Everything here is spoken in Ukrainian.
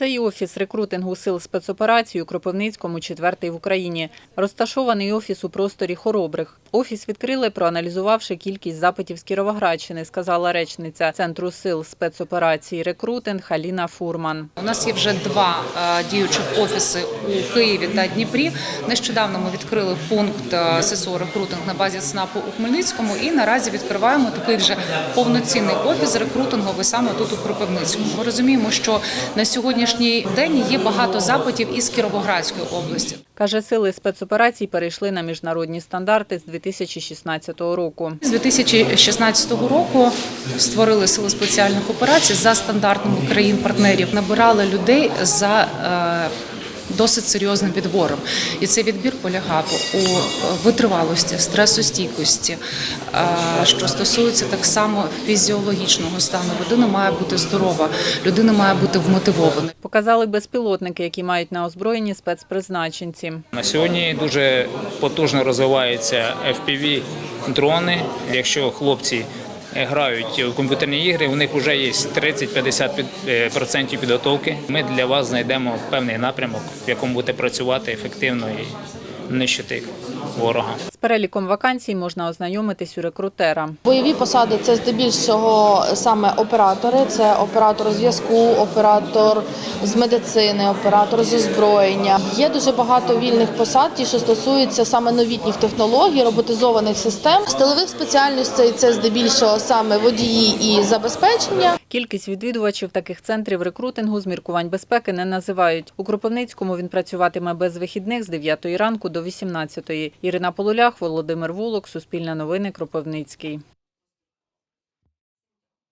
Цей офіс рекрутингу сил спецоперацій у Кропивницькому четвертий в Україні. Розташований офіс у просторі Хоробрих. Офіс відкрили, проаналізувавши кількість запитів з Кіровоградщини, сказала речниця Центру сил спецоперацій рекрутинг Аліна Фурман. У нас є вже два е, діючих офіси у Києві та Дніпрі. Нещодавно ми відкрили пункт е, ССО рекрутинг на базі СНАПу у Хмельницькому і наразі відкриваємо такий вже повноцінний офіс рекрутинговий саме тут у Кропивницькому. Ми розуміємо, що на сьогоднішній день є багато запитів із Кіровоградської області. Каже, сили спецоперацій перейшли на міжнародні стандарти з 2016 року. З 2016 року створили сили спеціальних операцій за стандартами країн-партнерів. Набирали людей за е, досить серйозним відбором, і цей відбір полягав у витривалості, стресостійкості. Е, Що стосується так само фізіологічного стану, людина має бути здорова, людина має бути вмотивована. Показали безпілотники, які мають на озброєнні спецпризначенці. На сьогодні дуже потужно розвиваються FPV дрони. Якщо хлопці грають у комп'ютерні ігри, у них вже є 30-50% підготовки. Ми для вас знайдемо певний напрямок, в якому будете працювати ефективно і нищити ворога. З переліком вакансій можна ознайомитись у рекрутера. Бойові посади це здебільшого саме оператори. Це оператор зв'язку, оператор з медицини, оператор з озброєння. Є дуже багато вільних посад, ті, що стосуються саме новітніх технологій, роботизованих систем. Стилових спеціальностей це здебільшого саме водії і забезпечення. Кількість відвідувачів таких центрів рекрутингу з міркувань безпеки не називають. У Кропивницькому він працюватиме без вихідних з 9 ранку до 18. Ірина Полулях, Володимир Волок, Суспільне новини, Кропивницький.